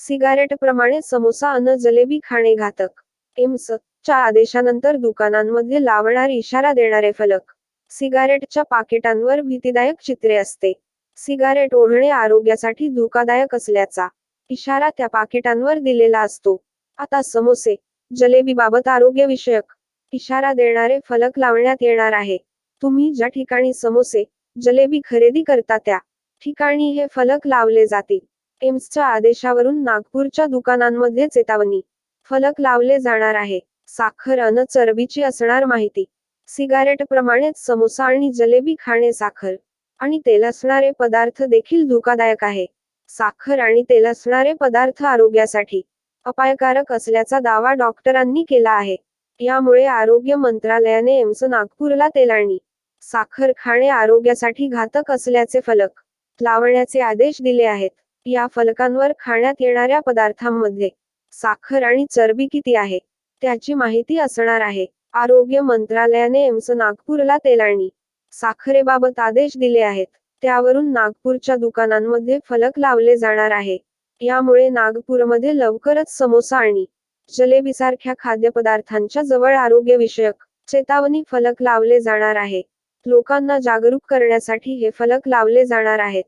सिगारेटप्रमाणे समोसा अन जलेबी खाणे घातक. एम्स. च्या आदेशानंतर दुकानांमध्ये लावणार इशारा देणारे फलक. सिगारेटच्या पाकिटांवर भीतीदायक चित्रे असते. सिगारेट ओढणे आरोग्यासाठी धोकादायक असल्याचा इशारा त्या पाकिटांवर दिलेला असतो. आता समोसे जलेबीबाबत आरोग्यविषयक इशारा देणारे फलक लावण्यात येणार आहे. तुम्ही ज्या ठिकाणी समोसे जलेबी खरेदी करता त्या ठिकाणी हे फलक लावले जातील. एम्सच्या आदेशावरून नागपूरच्या दुकानांमध्ये चेतावणी. फलक लावले जाणार आहे. साखर अन चरबीची असणार माहिती. सिगारेट प्रमाणेच समोसा आणि जलेबी खाणे साखर. आणि तेल असणारे पदार्थ देखील धोकादायक आहे. साखर आणि तेल असणारे पदार्थ आरोग्यासाठी अपायकारक असल्याचा दावा डॉक्टरांनी केला आहे. यामुळे आरोग्य मंत्रालयाने एम्स नागपूरला तेल आणि साखर खाणे आरोग्यासाठी घातक असल्याचे फलक लावण्याचे आदेश दिले आहेत. या फलकांवर खाण्यात येणाऱ्या पदार्थांमध्ये साखर आणि चरबी किती आहे त्याची माहिती असणार आहे. आरोग्य मंत्रालयाने एम्स नागपूरला तेल आणि साखरेबाबत आदेश दिले आहेत. त्यावरून नागपूरच्या दुकानांमध्ये फलक लावले जाणार आहे. यामुळे नागपूरमध्ये लवकरच समोसा आणि जलेबीसारख्या खाद्यपदार्थांच्या जवळ आरोग्यविषयक चेतावणी फलक लावले जाणार आहे. लोकांना जागरूक करण्यासाठी हे फलक लावले जाणार आहेत.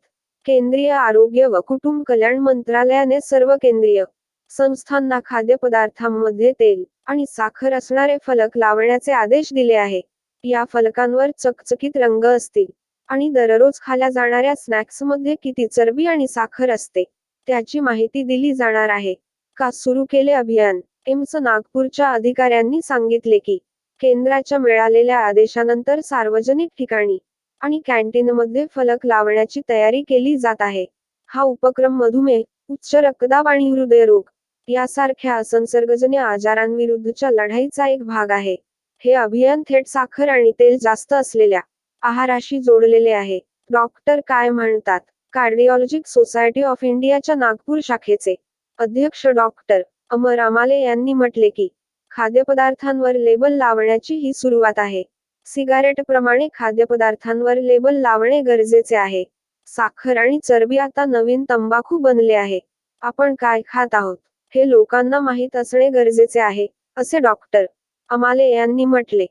केंद्रीय आरोग्य व कुटुंब कल्याण मंत्रालयाने सर्व केंद्रीय संस्थांना खाद्यपदार्थांमध्ये तेल आणि साखर असणारे फलक लावण्याचे आदेश दिले आहे. या फलकांवर चकचकीत रंग असतील आणि दररोज खाल्या जाणाऱ्या स्नॅक्समध्ये किती चरबी आणि साखर असते त्याची माहिती दिली जाणार आहे. का सुरू केले अभियान? एम्स नागपूरच्या अधिकाऱ्यांनी सांगितले की केंद्राच्या मिळालेल्या आदेशानंतर सार्वजनिक ठिकाणी आणि कॅन्टीनमध्ये फलक लावण्याची तयारी केली जात आहे. हा उपक्रम मधुमेह उच्च रक्तदाब आणि हृदयरोग यासारख्या असंसर्गजन्य आजारांविरुद्धच्या लढाईचा एक भाग आहे. हे अभियान थेट साखर आणि तेल जास्त असलेल्या आहाराशी जोडलेले आहे. डॉक्टर काय म्हणतात? कार्डिओलॉजिक सोसायटी ऑफ इंडियाच्या नागपूर शाखेचे अध्यक्ष डॉक्टर अमर अमाले यांनी म्हटले की खाद्यपदार्थांवर लेबल लावण्याची ही सुरुवात आहे. सिगारेट प्रमाणे खाद्यपदार्थांवर लेबल लावणे गरजेचे आहे. साखर आणि चरबी आता नवीन तंबाखू बनले आहे. आपण काय खात आहोत हे लोकांना माहीत असणे गरजेचे आहे असे डॉक्टर अमाले यांनी म्हटले.